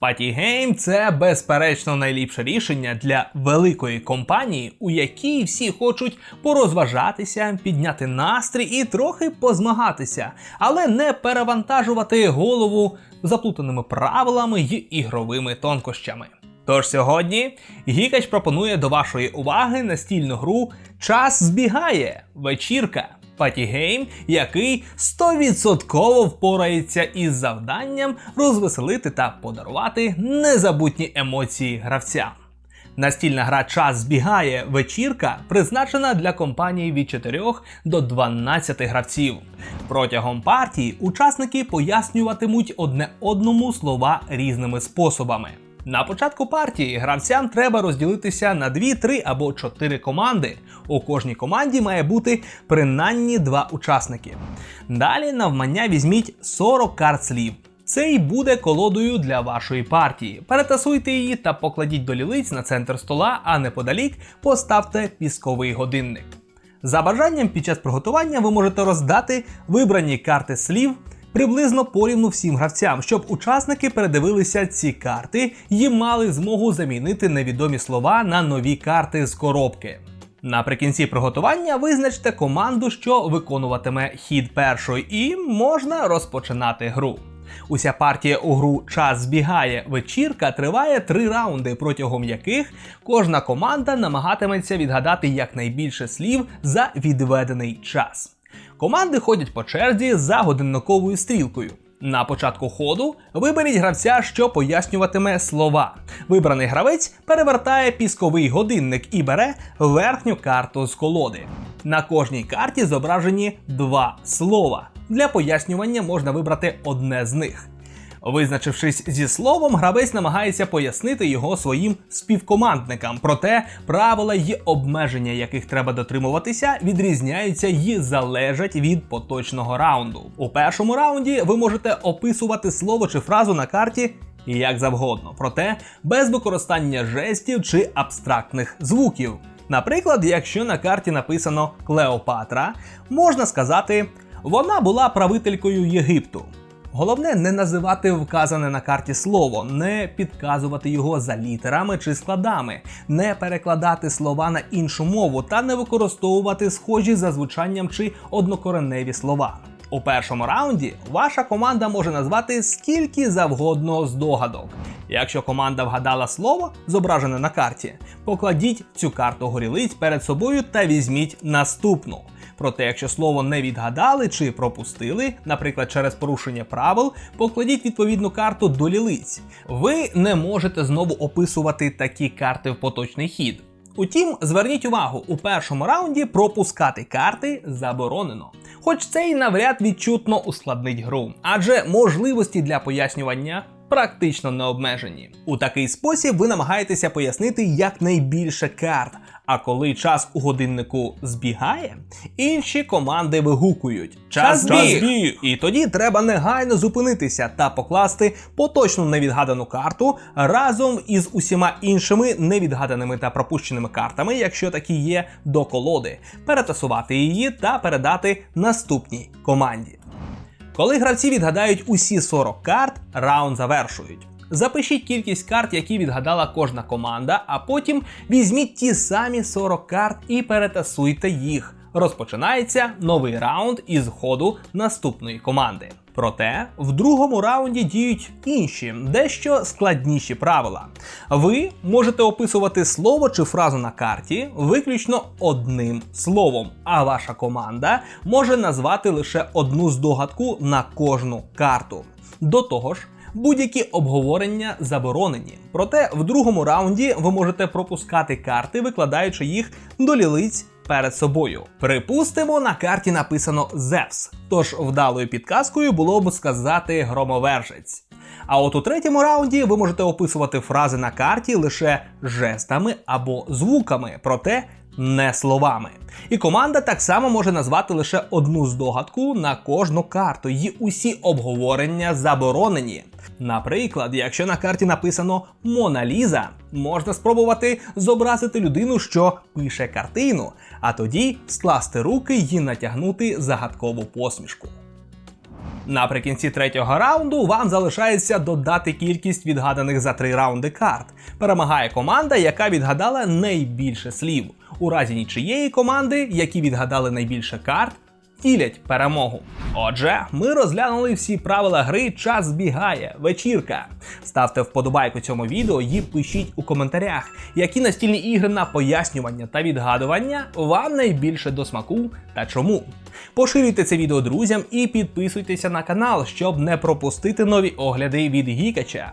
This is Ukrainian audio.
Патігейм це безперечно найліпше рішення для великої компанії, у якій всі хочуть порозважатися, підняти настрій і трохи позмагатися, але не перевантажувати голову заплутаними правилами й ігровими тонкощами. Тож сьогодні Гікач пропонує до вашої уваги настільну гру Час збігає вечірка. Патігейм, який 100% впорається із завданням розвеселити та подарувати незабутні емоції гравцям. Настільна гра Час збігає вечірка призначена для компаній від 4 до 12 гравців. Протягом партії учасники пояснюватимуть одне одному слова різними способами. На початку партії гравцям треба розділитися на 2, 3 або 4 команди. У кожній команді має бути принаймні 2 учасники. Далі навмання візьміть 40 карт слів. Це й буде колодою для вашої партії. Перетасуйте її та покладіть до лілиць на центр стола, а неподалік поставте пісковий годинник. За бажанням під час приготування ви можете роздати вибрані карти слів приблизно порівну всім гравцям, щоб учасники передивилися ці карти і мали змогу замінити невідомі слова на нові карти з коробки. Наприкінці приготування визначте команду, що виконуватиме хід першої, і можна розпочинати гру. Уся партія у гру Час збігає вечірка триває три раунди, протягом яких кожна команда намагатиметься відгадати якнайбільше слів за відведений час. Команди ходять по черзі за годинниковою стрілкою. На початку ходу виберіть гравця, що пояснюватиме слова. Вибраний гравець перевертає пісковий годинник і бере верхню карту з колоди. На кожній карті зображені два слова. Для пояснювання можна вибрати одне з них. Визначившись зі словом, гравець намагається пояснити його своїм співкомандникам. Проте правила й обмеження, яких треба дотримуватися, відрізняються й залежать від поточного раунду. У першому раунді ви можете описувати слово чи фразу на карті. Як завгодно, проте без використання жестів чи абстрактних звуків. Наприклад, якщо на карті написано Клеопатра, можна сказати, вона була правителькою Єгипту. Головне не називати вказане на карті слово, не підказувати його за літерами чи складами, не перекладати слова на іншу мову та не використовувати схожі за звучанням чи однокореневі слова. У першому раунді ваша команда може назвати скільки завгодно здогадок. Якщо команда вгадала слово, зображене на карті, покладіть цю карту горілиць перед собою та візьміть наступну. Проте, якщо слово не відгадали чи пропустили, наприклад, через порушення правил, покладіть відповідну карту до лілиць. Ви не можете знову описувати такі карти в поточний хід. Утім, зверніть увагу, у першому раунді пропускати карти заборонено. Хоч це й навряд відчутно ускладнить гру, адже можливості для пояснювання практично не обмежені. У такий спосіб ви намагаєтеся пояснити якнайбільше карт. А коли час у годиннику збігає, інші команди вигукують час збіг! І тоді треба негайно зупинитися та покласти поточну невідгадану карту разом із усіма іншими невідгаданими та пропущеними картами, якщо такі є, до колоди, перетасувати її та передати наступній команді. Коли гравці відгадають усі 40 карт, раунд завершують. Запишіть кількість карт, які відгадала кожна команда, а потім візьміть ті самі 40 карт і перетасуйте їх. Розпочинається новий раунд із ходу наступної команди. Проте в другому раунді діють інші, дещо складніші правила. Ви можете описувати слово чи фразу на карті виключно одним словом, а ваша команда може назвати лише одну здогадку на кожну карту. До того ж, Будь-які обговорення заборонені. Проте в другому раунді ви можете пропускати карти, викладаючи їх до лілиць перед собою. Припустимо, на карті написано Зевс, тож вдалою підказкою було б сказати громовержець. А от у третьому раунді ви можете описувати фрази на карті лише жестами або звуками, проте не словами. І команда так само може назвати лише одну здогадку на кожну карту, і усі обговорення заборонені. Наприклад, якщо на карті написано Мона Ліза, можна спробувати зобразити людину, що пише картину, а тоді скласти руки і натягнути загадкову посмішку. Наприкінці третього раунду вам залишається додати кількість відгаданих за три раунди карт. Перемагає команда, яка відгадала найбільше слів. У разі нічиєї команди, які відгадали найбільше карт, ділять перемогу. Отже, ми розглянули всі правила гри. Час збігає, вечірка. Ставте вподобайку цьому відео і пишіть у коментарях, які настільні ігри на пояснювання та відгадування вам найбільше до смаку та чому. Поширюйте це відео друзям і підписуйтеся на канал, щоб не пропустити нові огляди від Гікача.